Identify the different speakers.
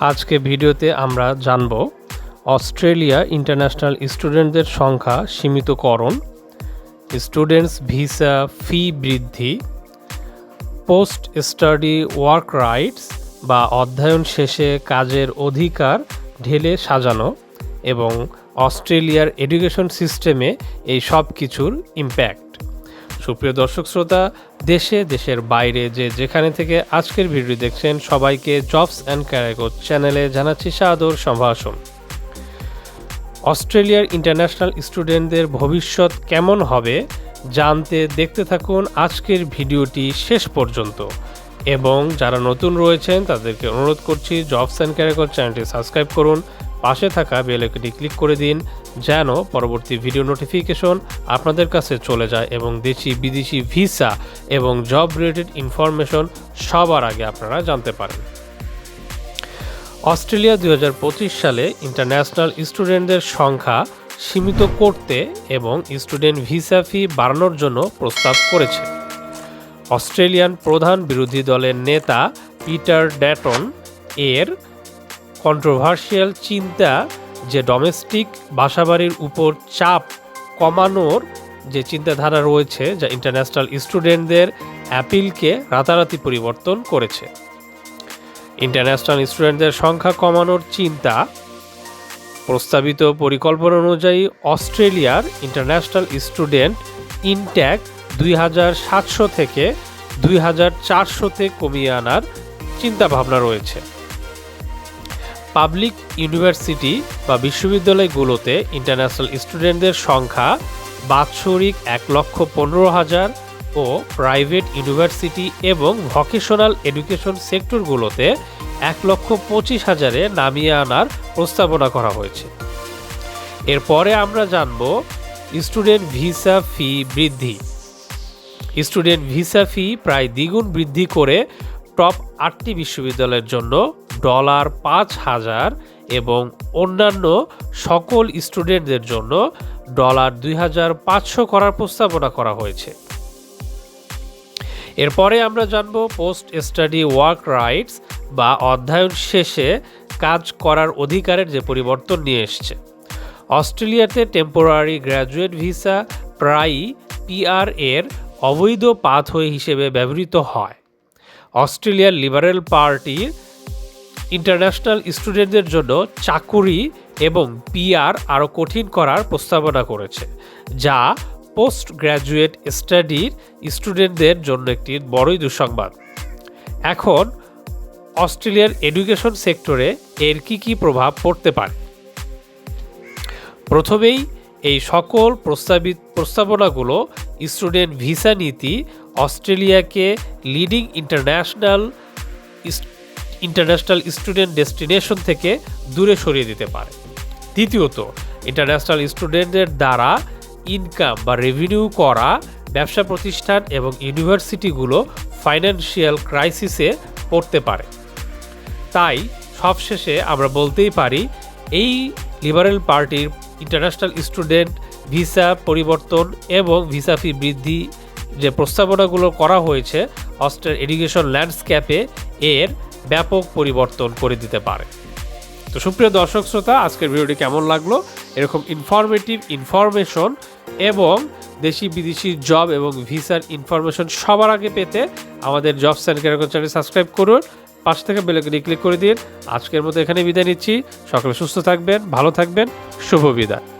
Speaker 1: আজকে ভিডিওতে আমরা জানব অস্ট্রেলিয়া ইন্টারন্যাশনাল স্টুডেন্টদের সংখ্যা সীমিতকরণ, স্টুডেন্টস ভিসা ফি বৃদ্ধি, পোস্ট স্টাডি ওয়ার্ক রাইটস বা অধ্যয়ন শেষে কাজের অধিকার ঢেলে সাজানো এবং অস্ট্রেলিয়ার এডুকেশন সিস্টেমে এই সব কিছুর ইম্প্যাক্ট সুপ্রিয় দর্শক শ্রোতা, দেশে, দেশের বাইরে যে যেখানে থেকে আজকের ভিডিও দেখছেন, সবাইকে জবস অ্যান্ড ক্যারাগো চ্যানেলে জানাচ্ছি সাদর সম্ভাষণ। অস্ট্রেলিয়ার ইন্টারন্যাশনাল স্টুডেন্টদের ভবিষ্যৎ কেমন হবে, জানতে, দেখতে থাকুন আজকের ভিডিওটি শেষ পর্যন্ত। এবং যারা নতুন রয়েছেন, তাদেরকে অনুরোধ করছি, জবস অ্যান্ড ক্যারাগো চ্যানেলটি সাবস্ক্রাইব করুন, পাশে থাকা বেল ক্লিক করে দিন যেন পরবর্তী ভিডিও নোটিফিকেশন আপনাদের কাছে চলে যায় এবং দেশি বিদেশি ভিসা এবং জব রিলেটেড ইনফরমেশন সবার আগে আপনারা জানতে পারেন। অস্ট্রেলিয়া দু হাজার পঁচিশ সালে ইন্টারন্যাশনাল স্টুডেন্টদের সংখ্যা সীমিত করতে এবং স্টুডেন্ট ভিসা ফি বাড়ানোর জন্য প্রস্তাব করেছে। অস্ট্রেলিয়ান প্রধান বিরোধী দলের নেতা পিটার ড্যাটন এর কন্ট্রোভার্সিয়াল চিন্তা যে ডোমেস্টিক বাসাবাড়ির উপর চাপ কমানোর যে চিন্তাধারা রয়েছে যা ইন্টারন্যাশনাল স্টুডেন্টদের অ্যাপিলকে রাতারাতি পরিবর্তন করেছে। ইন্টারন্যাশনাল স্টুডেন্টদের সংখ্যা কমানোর চিন্তা প্রস্তাবিত পরিকল্পনা অনুযায়ী অস্ট্রেলিয়ার ইন্টারন্যাশনাল স্টুডেন্ট ইনট্যাক দুই হাজার সাতশো থেকে দুই হাজার চারশোতে কমিয়ে আনার চিন্তাভাবনা রয়েছে। পাবলিক ইউনিভার্সিটি বা বিশ্ববিদ্যালয়গুলোতে ইন্টারন্যাশনাল স্টুডেন্টদের সংখ্যা বাৎসরিক এক লক্ষ পনেরো হাজার ও প্রাইভেট ইউনিভার্সিটি এবং ভকেশনাল এডুকেশন সেক্টরগুলোতে এক লক্ষ পঁচিশ হাজারে নামিয়ে আনার প্রস্তাবনা করা হয়েছে। এরপরে আমরা জানব স্টুডেন্ট ভিসা ফি বৃদ্ধি। স্টুডেন্ট ভিসা ফি প্রায় দ্বিগুণ বৃদ্ধি করে টপ আটটি বিশ্ববিদ্যালয়ের জন্য ডলার পাঁচ হাজার এবং অন্যান্য সকল স্টুডেন্টদের জন্য ডলার দুই হাজার পাঁচশো করার প্রস্তাবনা করা হয়েছে। এরপরে আমরা জানব পোস্ট স্টাডি ওয়ার্ক রাইটস বা অধ্যয়ন শেষে কাজ করার অধিকারের যে পরিবর্তন নিয়ে এসছে। অস্ট্রেলিয়াতে টেম্পোরারি গ্র্যাজুয়েট ভিসা প্রায়ই পিআর এর অবৈধ পাথওয়ে হিসেবে ব্যবহৃত হয়। অস্ট্রেলিয়ার লিবারেল পার্টির ইন্টারন্যাশনাল স্টুডেন্টদের জন্য চাকুরি এবং পিআর আরও কঠিন করার প্রস্তাবনা করেছে, যা পোস্ট গ্র্যাজুয়েট স্টাডির স্টুডেন্টদের জন্য একটি বড়ই দুঃসংবাদ। এখন, অস্ট্রেলিয়ার এডুকেশন সেক্টরে এর কি কি প্রভাব পড়তে পারে? প্রথমেই, এই সকল প্রস্তাবিত প্রস্তাবনাগুলো স্টুডেন্ট ভিসা নীতি, অস্ট্রেলিয়াকে leading international international student destination থেকে দূরে সরিয়ে দিতে পারে। দ্বিতীয়ত ইন্টারন্যাশনাল স্টুডেন্টদের দ্বারা ইনকাম বা রেভিনিউ করা ব্যবসা প্রতিষ্ঠান এবং ইউনিভার্সিটিগুলো ফাইন্যান্সিয়াল ক্রাইসিসে পড়তে পারে। তাই সবশেষে আমরা বলতেই পারি, এই লিবারেল পার্টির ইন্টারন্যাশনাল স্টুডেন্ট ভিসা পরিবর্তন এবং ভিসা ফি বৃদ্ধি যে প্রস্তাবনাগুলো করা হয়েছে অস্ট্রেল এডুকেশন ল্যান্ডস্কেপে এর ব্যাপক পরিবর্তন করে দিতে পারে। তো সুপ্রিয় দর্শক শ্রোতা, আজকের ভিডিওটি কেমন লাগল? এরকম ইনফরমেটিভ ইনফরমেশন এবং দেশি বিদেশি জব এবং ভিসার ইনফরমেশন সবার আগে পেতে আমাদের জব ক্যারাকন চ্যানেল সাবস্ক্রাইব করুন। পাশ থেকে বেলাকনি ক্লিক করে দিন। আজকের মতো এখানে বিদায় নিচ্ছি। সকলে সুস্থ থাকবেন, ভালো থাকবেন। শুভ বিদায়।